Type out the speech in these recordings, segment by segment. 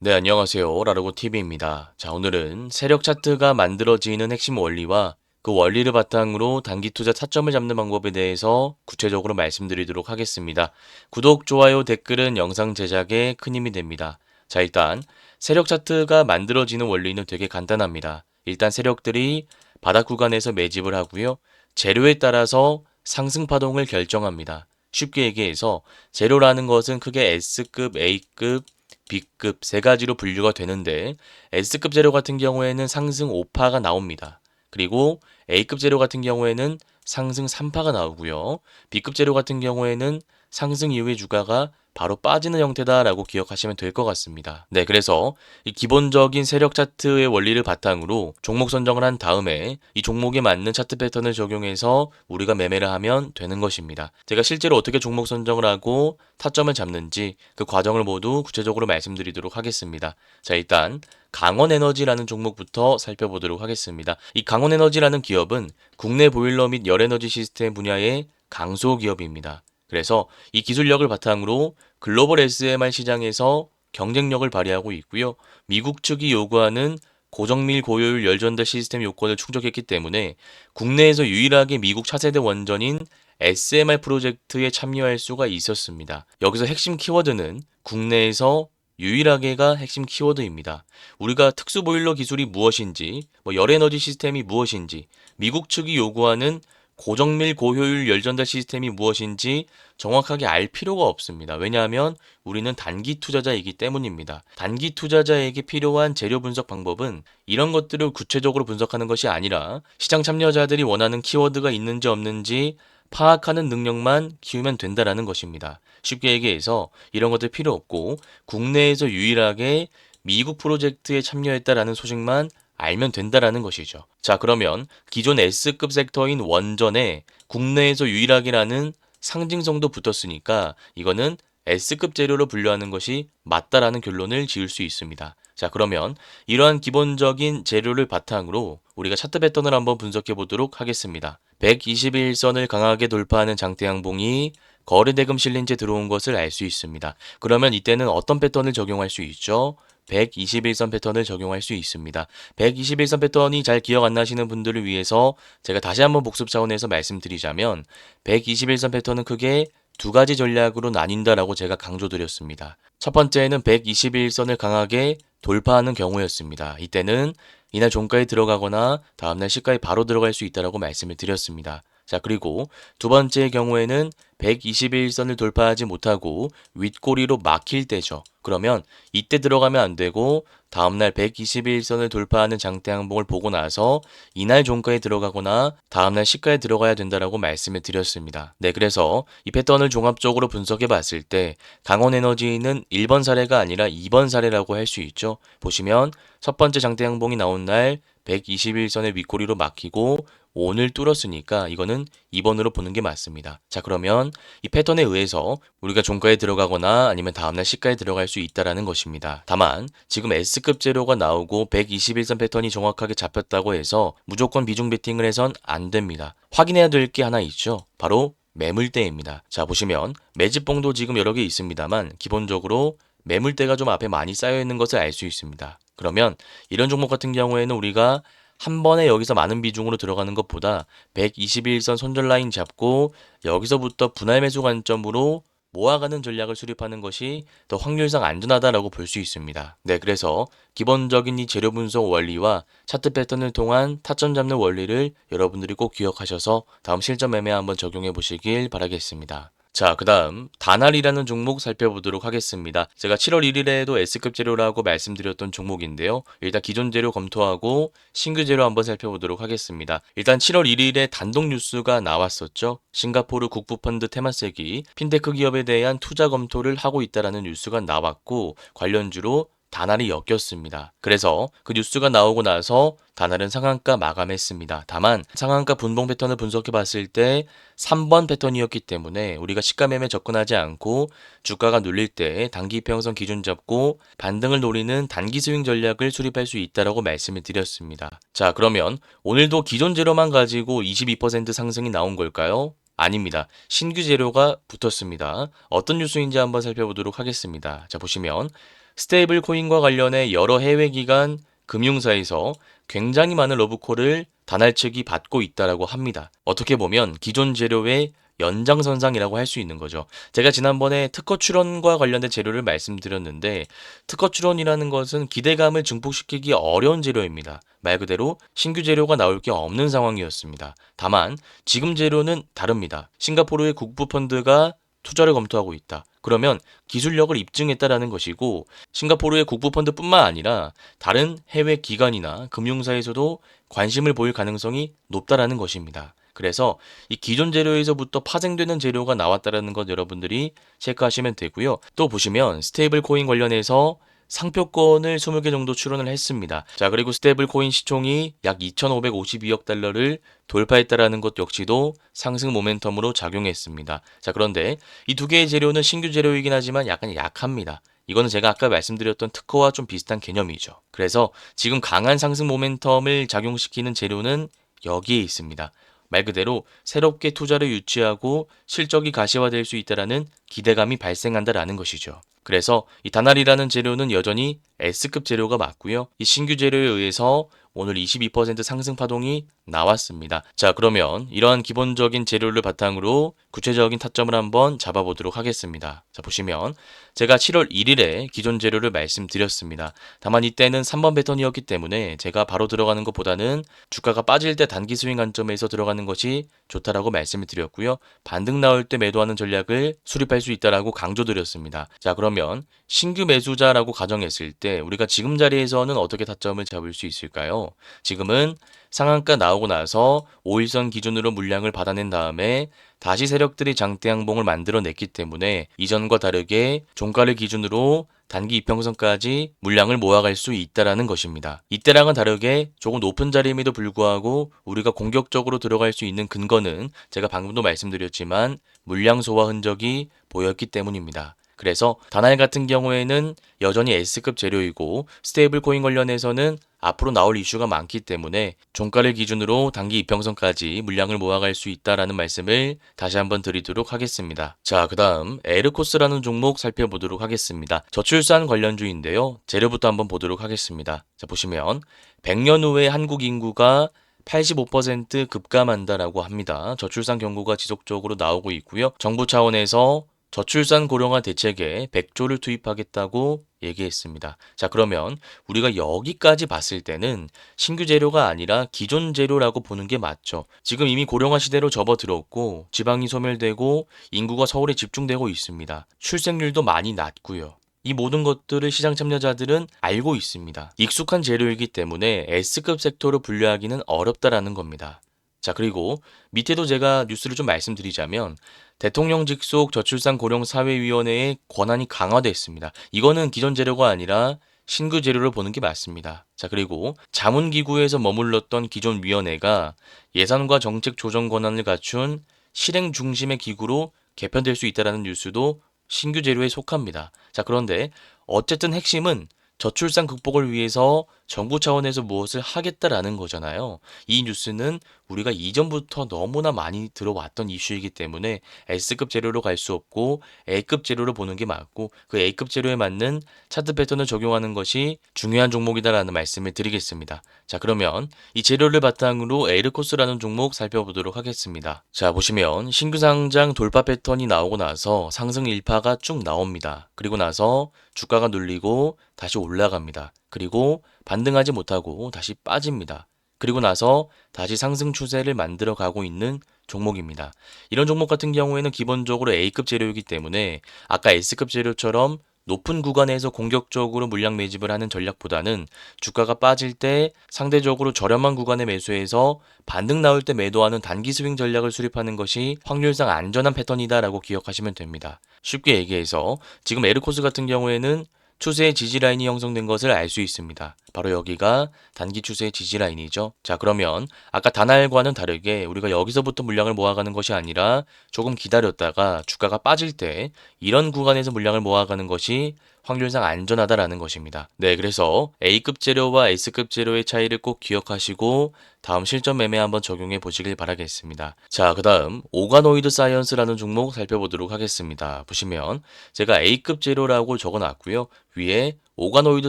네, 안녕하세요. 라르고 TV입니다. 자, 오늘은 세력 차트가 만들어지는 핵심 원리와 그 원리를 바탕으로 단기 투자 타점을 잡는 방법에 대해서 구체적으로 말씀드리도록 하겠습니다. 구독, 좋아요, 댓글은 영상 제작에 큰 힘이 됩니다. 자, 일단 세력 차트가 만들어지는 원리는 되게 간단합니다. 일단 세력들이 바닥 구간에서 매집을 하고요. 재료에 따라서 상승 파동을 결정합니다. 쉽게 얘기해서 재료라는 것은 크게 S급, A급, B급 세 가지로 분류가 되는데 S급 재료 같은 경우에는 상승 5파가 나옵니다. 그리고 A급 재료 같은 경우에는 상승 3파가 나오고요. B급 재료 같은 경우에는 상승 이후의 주가가 바로 빠지는 형태다라고 기억하시면 될 것 같습니다. 네, 그래서 이 기본적인 세력 차트의 원리를 바탕으로 종목 선정을 한 다음에 이 종목에 맞는 차트 패턴을 적용해서 우리가 매매를 하면 되는 것입니다. 제가 실제로 어떻게 종목 선정을 하고 타점을 잡는지 그 과정을 모두 구체적으로 말씀드리도록 하겠습니다. 자, 일단 강원 에너지라는 종목부터 살펴보도록 하겠습니다. 이 강원 에너지라는 기업은 국내 보일러 및 열에너지 시스템 분야의 강소 기업입니다. 그래서 이 기술력을 바탕으로 글로벌 SMR 시장에서 경쟁력을 발휘하고 있고요. 미국 측이 요구하는 고정밀 고효율 열전달 시스템 요건을 충족했기 때문에 국내에서 유일하게 미국 차세대 원전인 SMR 프로젝트에 참여할 수가 있었습니다. 여기서 핵심 키워드는 국내에서 유일하게가 핵심 키워드입니다. 우리가 특수 보일러 기술이 무엇인지, 뭐 열에너지 시스템이 무엇인지, 미국 측이 요구하는 고정밀 고효율 열전달 시스템이 무엇인지 정확하게 알 필요가 없습니다. 왜냐하면 우리는 단기 투자자이기 때문입니다. 단기 투자자에게 필요한 재료 분석 방법은 이런 것들을 구체적으로 분석하는 것이 아니라 시장 참여자들이 원하는 키워드가 있는지 없는지 파악하는 능력만 키우면 된다라는 것입니다. 쉽게 얘기해서 이런 것들 필요 없고 국내에서 유일하게 미국 프로젝트에 참여했다라는 소식만 알면 된다라는 것이죠. 자, 그러면 기존 S급 섹터인 원전에 국내에서 유일하게라는 상징성도 붙었으니까 이거는 S급 재료로 분류하는 것이 맞다라는 결론을 지을 수 있습니다. 자, 그러면 이러한 기본적인 재료를 바탕으로 우리가 차트 패턴을 한번 분석해 보도록 하겠습니다. 121선을 강하게 돌파하는 장대양봉이 거래대금 실린 채 들어온 것을 알 수 있습니다. 그러면 이때는 어떤 패턴을 적용할 수 있죠? 121선 패턴을 적용할 수 있습니다. 121선 패턴이 잘 기억 안 나시는 분들을 위해서 제가 다시 한번 복습 차원에서 말씀드리자면 121선 패턴은 크게 두 가지 전략으로 나뉜다라고 제가 강조드렸습니다. 첫 번째는 121선을 강하게 돌파하는 경우였습니다. 이때는 이날 종가에 들어가거나 다음날 시가에 바로 들어갈 수 있다라고 말씀을 드렸습니다. 자, 그리고 두 번째 경우에는 121선을 돌파하지 못하고 윗꼬리로 막힐 때죠. 그러면 이때 들어가면 안 되고 다음날 121선을 돌파하는 장대 항봉을 보고 나서 이날 종가에 들어가거나 다음날 시가에 들어가야 된다라고 말씀을 드렸습니다. 네, 그래서 이 패턴을 종합적으로 분석해 봤을 때 강원 에너지는 1번 사례가 아니라 2번 사례라고 할 수 있죠. 보시면 첫 번째 장대 항봉이 나온 날 121선의 윗꼬리로 막히고 오늘 뚫었으니까 이거는 2번으로 보는 게 맞습니다. 자, 그러면 이 패턴에 의해서 우리가 종가에 들어가거나 아니면 다음날 시가에 들어갈 수 있다라는 것입니다. 다만 지금 S급 재료가 나오고 121선 패턴이 정확하게 잡혔다고 해서 무조건 비중 베팅을 해선 안 됩니다. 확인해야 될 게 하나 있죠. 바로 매물대입니다. 자, 보시면 매집봉도 지금 여러 개 있습니다만 기본적으로 매물대가 좀 앞에 많이 쌓여 있는 것을 알 수 있습니다. 그러면 이런 종목 같은 경우에는 우리가 한 번에 여기서 많은 비중으로 들어가는 것보다 121선 손절 라인 잡고 여기서부터 분할 매수 관점으로 모아가는 전략을 수립하는 것이 더 확률상 안전하다라고 볼 수 있습니다. 네, 그래서 기본적인 이 재료 분석 원리와 차트 패턴을 통한 타점 잡는 원리를 여러분들이 꼭 기억하셔서 다음 실전 매매 한번 적용해 보시길 바라겠습니다. 자, 그 다음, 다날이라는 종목 살펴보도록 하겠습니다. 제가 7월 1일에도 S급 재료라고 말씀드렸던 종목인데요. 일단 기존 재료 검토하고 신규 재료 한번 살펴보도록 하겠습니다. 일단 7월 1일에 단독 뉴스가 나왔었죠. 싱가포르 국부펀드 테마세기 핀테크 기업에 대한 투자 검토를 하고 있다라는 뉴스가 나왔고 관련주로 다날이 엮였습니다. 그래서 그 뉴스가 나오고 나서 다날은 상한가 마감했습니다. 다만 상한가 분봉 패턴을 분석해 봤을 때 3번 패턴이었기 때문에 우리가 시가 매매 접근하지 않고 주가가 눌릴 때 단기 평선 기준 잡고 반등을 노리는 단기 스윙 전략을 수립할 수 있다라고 말씀을 드렸습니다. 자, 그러면 오늘도 기존 재료만 가지고 22% 상승이 나온 걸까요? 아닙니다. 신규 재료가 붙었습니다. 어떤 뉴스인지 한번 살펴보도록 하겠습니다. 자, 보시면 스테이블 코인과 관련해 여러 해외 기관, 금융사에서 굉장히 많은 러브콜을 단할 측이 받고 있다라고 합니다. 어떻게 보면 기존 재료의 연장선상이라고 할 수 있는 거죠. 제가 지난번에 특허 출원과 관련된 재료를 말씀드렸는데 특허 출원이라는 것은 기대감을 증폭시키기 어려운 재료입니다. 말 그대로 신규 재료가 나올 게 없는 상황이었습니다. 다만 지금 재료는 다릅니다. 싱가포르의 국부 펀드가 투자를 검토하고 있다. 그러면 기술력을 입증했다라는 것이고 싱가포르의 국부 펀드뿐만 아니라 다른 해외 기관이나 금융사에서도 관심을 보일 가능성이 높다라는 것입니다. 그래서 이 기존 재료에서부터 파생되는 재료가 나왔다라는 것 여러분들이 체크하시면 되고요. 또 보시면 스테이블 코인 관련해서 상표권을 20개 정도 출원을 했습니다. 자, 그리고 스테이블 코인 시총이 약 2,552억 달러를 돌파했다라는 것 역시도 상승 모멘텀으로 작용했습니다. 자, 그런데 이 두 개의 재료는 신규 재료이긴 하지만 약간 약합니다. 이거는 제가 아까 말씀드렸던 특허와 좀 비슷한 개념이죠. 그래서 지금 강한 상승 모멘텀을 작용시키는 재료는 여기에 있습니다. 말 그대로 새롭게 투자를 유치하고 실적이 가시화될 수 있다라는 기대감이 발생한다라는 것이죠. 그래서 이 다날이라는 재료는 여전히 S급 재료가 맞고요. 이 신규 재료에 의해서 오늘 22% 상승 파동이 나왔습니다. 자, 그러면 이러한 기본적인 재료를 바탕으로 구체적인 타점을 한번 잡아보도록 하겠습니다. 자, 보시면 제가 7월 1일에 기존 재료를 말씀드렸습니다. 다만 이때는 3번 패턴이었기 때문에 제가 바로 들어가는 것보다는 주가가 빠질 때 단기 스윙 관점에서 들어가는 것이 좋다라고 말씀을 드렸고요. 반등 나올 때 매도하는 전략을 수립할 수 있다라고 강조드렸습니다. 자, 그러면 신규 매수자라고 가정했을 때 우리가 지금 자리에서는 어떻게 타점을 잡을 수 있을까요? 지금은 상한가 나오고 나서 5일선 기준으로 물량을 받아낸 다음에 다시 세력들이 장대 항봉을 만들어냈기 때문에 이전과 다르게 종가를 기준으로 단기 이평선까지 물량을 모아갈 수 있다라는 것입니다. 이때랑은 다르게 조금 높은 자리임에도 불구하고 우리가 공격적으로 들어갈 수 있는 근거는 제가 방금도 말씀드렸지만 물량 소화 흔적이 보였기 때문입니다. 그래서 다날 같은 경우에는 여전히 S급 재료이고 스테이블 코인 관련해서는 앞으로 나올 이슈가 많기 때문에 종가를 기준으로 단기 이평선까지 물량을 모아갈 수 있다라는 말씀을 다시 한번 드리도록 하겠습니다. 자, 그 다음 에르코스라는 종목 살펴보도록 하겠습니다. 저출산 관련주인데요. 재료부터 한번 보도록 하겠습니다. 자, 보시면 100년 후에 한국 인구가 85% 급감한다라고 합니다. 저출산 경고가 지속적으로 나오고 있고요. 정부 차원에서 저출산 고령화 대책에 100조를 투입하겠다고 얘기했습니다. 자, 그러면 우리가 여기까지 봤을 때는 신규 재료가 아니라 기존 재료라고 보는 게 맞죠. 지금 이미 고령화 시대로 접어들었고 지방이 소멸되고 인구가 서울에 집중되고 있습니다. 출생률도 많이 낮고요. 이 모든 것들을 시장 참여자들은 알고 있습니다. 익숙한 재료이기 때문에 S급 섹터로 분류하기는 어렵다라는 겁니다. 자, 그리고 밑에도 제가 뉴스를 좀 말씀드리자면 대통령 직속 저출산 고령 사회위원회의 권한이 강화됐습니다. 이거는 기존 재료가 아니라 신규 재료를 보는 게 맞습니다. 자, 그리고 자문기구에서 머물렀던 기존 위원회가 예산과 정책 조정 권한을 갖춘 실행 중심의 기구로 개편될 수 있다라는 뉴스도 신규 재료에 속합니다. 자, 그런데 어쨌든 핵심은 저출산 극복을 위해서 정부 차원에서 무엇을 하겠다라는 거잖아요. 이 뉴스는 우리가 이전부터 너무나 많이 들어왔던 이슈이기 때문에 S급 재료로 갈 수 없고 A급 재료로 보는 게 맞고 그 A급 재료에 맞는 차트 패턴을 적용하는 것이 중요한 종목이다라는 말씀을 드리겠습니다. 자 그러면 이 재료를 바탕으로 에르코스라는 종목 살펴보도록 하겠습니다. 자 보시면 신규 상장 돌파 패턴이 나오고 나서 상승 일파가 쭉 나옵니다. 그리고 나서 주가가 눌리고 다시 올라갑니다. 그리고 반등하지 못하고 다시 빠집니다. 그리고 나서 다시 상승 추세를 만들어 가고 있는 종목입니다. 이런 종목 같은 경우에는 기본적으로 A급 재료이기 때문에 아까 S급 재료처럼 높은 구간에서 공격적으로 물량 매집을 하는 전략보다는 주가가 빠질 때 상대적으로 저렴한 구간에 매수해서 반등 나올 때 매도하는 단기 스윙 전략을 수립하는 것이 확률상 안전한 패턴이다라고 기억하시면 됩니다. 쉽게 얘기해서 지금 에르코스 같은 경우에는 추세의 지지 라인이 형성된 것을 알 수 있습니다. 바로 여기가 단기 추세의 지지 라인이죠. 자, 그러면 아까 단알과는 다르게 우리가 여기서부터 물량을 모아가는 것이 아니라 조금 기다렸다가 주가가 빠질 때 이런 구간에서 물량을 모아가는 것이 확률상 안전하다라는 것입니다. 네, 그래서 A급 재료와 S급 재료의 차이를 꼭 기억하시고 다음 실전 매매 한번 적용해 보시길 바라겠습니다. 자, 그 다음 오가노이드 사이언스라는 종목 살펴보도록 하겠습니다. 보시면 제가 A급 재료라고 적어 놨고요. 위에 오가노이드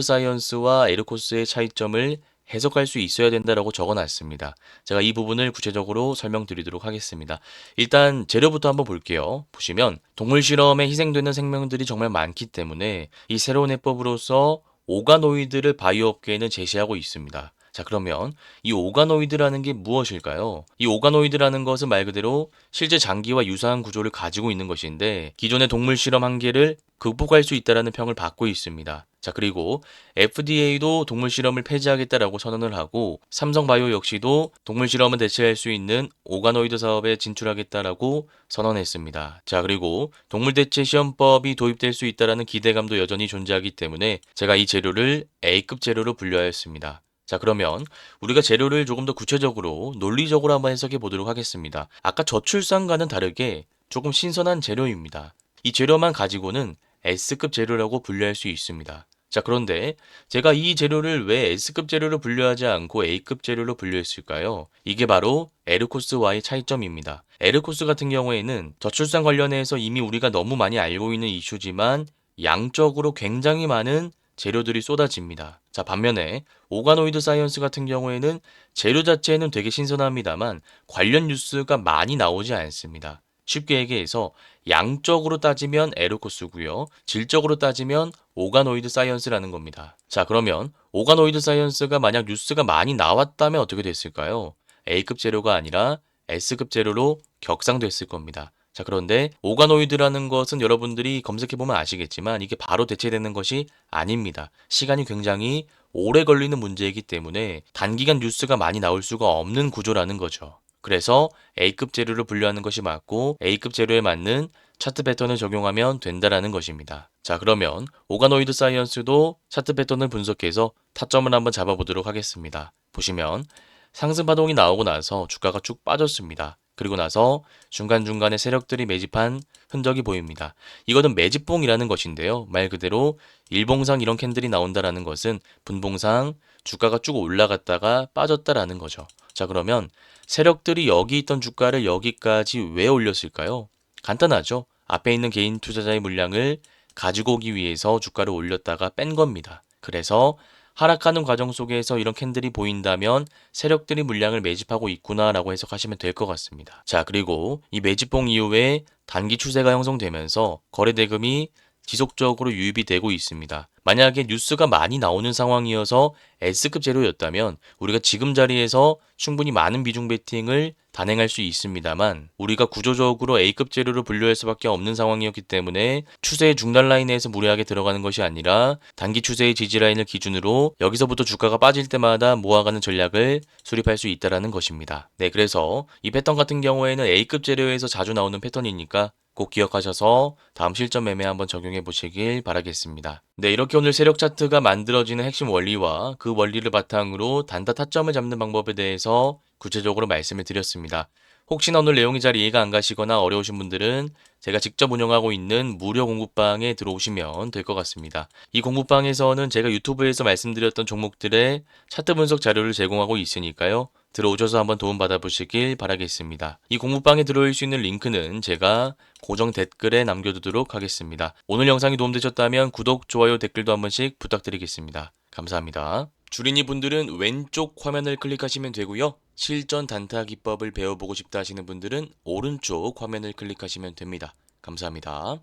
사이언스와 에르코스의 차이점을 해석할 수 있어야 된다라고 적어놨습니다. 제가 이 부분을 구체적으로 설명드리도록 하겠습니다. 일단 재료부터 한번 볼게요. 보시면 동물 실험에 희생되는 생명들이 정말 많기 때문에 이 새로운 해법으로서 오가노이드를 바이오 업계에는 제시하고 있습니다. 자, 그러면 이 오가노이드라는 게 무엇일까요? 이 오가노이드라는 것은 말 그대로 실제 장기와 유사한 구조를 가지고 있는 것인데 기존의 동물 실험 한계를 극복할 수 있다라는 평을 받고 있습니다. 자, 그리고 FDA도 동물 실험을 폐지하겠다라고 선언을 하고 삼성바이오 역시도 동물 실험을 대체할 수 있는 오가노이드 사업에 진출하겠다라고 선언했습니다. 자, 그리고 동물 대체 시험법이 도입될 수 있다라는 기대감도 여전히 존재하기 때문에 제가 이 재료를 A급 재료로 분류하였습니다. 자, 그러면 우리가 재료를 조금 더 구체적으로 논리적으로 한번 해석해 보도록 하겠습니다. 아까 저출산과는 다르게 조금 신선한 재료입니다. 이 재료만 가지고는 S급 재료라고 분류할 수 있습니다. 자, 그런데 제가 이 재료를 왜 S급 재료로 분류하지 않고 A급 재료로 분류했을까요? 이게 바로 에르코스와의 차이점입니다. 에르코스 같은 경우에는 저출산 관련해서 이미 우리가 너무 많이 알고 있는 이슈지만 양적으로 굉장히 많은 재료들이 쏟아집니다. 자, 반면에 오가노이드 사이언스 같은 경우에는 재료 자체는 되게 신선합니다만 관련 뉴스가 많이 나오지 않습니다. 쉽게 얘기해서 양적으로 따지면 에르코스고요. 질적으로 따지면 오가노이드 사이언스라는 겁니다. 자, 그러면 오가노이드 사이언스가 만약 뉴스가 많이 나왔다면 어떻게 됐을까요? A급 재료가 아니라 S급 재료로 격상됐을 겁니다. 자, 그런데 오가노이드라는 것은 여러분들이 검색해보면 아시겠지만 이게 바로 대체되는 것이 아닙니다. 시간이 굉장히 오래 걸리는 문제이기 때문에 단기간 뉴스가 많이 나올 수가 없는 구조라는 거죠. 그래서 A급 재료를 분류하는 것이 맞고 A급 재료에 맞는 차트 패턴을 적용하면 된다라는 것입니다. 자, 그러면 오가노이드 사이언스도 차트 패턴을 분석해서 타점을 한번 잡아보도록 하겠습니다. 보시면 상승 파동이 나오고 나서 주가가 쭉 빠졌습니다. 그리고 나서 중간중간에 세력들이 매집한 흔적이 보입니다. 이거는 매집봉이라는 것인데요. 말 그대로 일봉상 이런 캔들이 나온다라는 것은 분봉상 주가가 쭉 올라갔다가 빠졌다라는 거죠. 자, 그러면 세력들이 여기 있던 주가를 여기까지 왜 올렸을까요? 간단하죠. 앞에 있는 개인 투자자의 물량을 가지고 오기 위해서 주가를 올렸다가 뺀 겁니다. 그래서 하락하는 과정 속에서 이런 캔들이 보인다면 세력들이 물량을 매집하고 있구나라고 해석하시면 될 것 같습니다. 자, 그리고 이 매집봉 이후에 단기 추세가 형성되면서 거래 대금이 지속적으로 유입이 되고 있습니다. 만약에 뉴스가 많이 나오는 상황이어서 S급 재료였다면 우리가 지금 자리에서 충분히 많은 비중 베팅을 단행할 수 있습니다만 우리가 구조적으로 A급 재료로 분류할 수밖에 없는 상황이었기 때문에 추세의 중단 라인에서 무리하게 들어가는 것이 아니라 단기 추세의 지지 라인을 기준으로 여기서부터 주가가 빠질 때마다 모아가는 전략을 수립할 수 있다라는 것입니다. 네, 그래서 이 패턴 같은 경우에는 A급 재료에서 자주 나오는 패턴이니까 꼭 기억하셔서 다음 실전 매매 한번 적용해 보시길 바라겠습니다. 네, 이렇게 오늘 세력 차트가 만들어지는 핵심 원리와 그 원리를 바탕으로 단타 타점을 잡는 방법에 대해서 구체적으로 말씀을 드렸습니다. 혹시나 오늘 내용이 잘 이해가 안 가시거나 어려우신 분들은 제가 직접 운영하고 있는 무료 공부방에 들어오시면 될 것 같습니다. 이 공부방에서는 제가 유튜브에서 말씀드렸던 종목들의 차트 분석 자료를 제공하고 있으니까요. 들어오셔서 한번 도움받아 보시길 바라겠습니다. 이 공부방에 들어올 수 있는 링크는 제가 고정 댓글에 남겨두도록 하겠습니다. 오늘 영상이 도움되셨다면 구독, 좋아요, 댓글도 한 번씩 부탁드리겠습니다. 감사합니다. 주린이 분들은 왼쪽 화면을 클릭하시면 되고요. 실전 단타 기법을 배워보고 싶다 하시는 분들은 오른쪽 화면을 클릭하시면 됩니다. 감사합니다.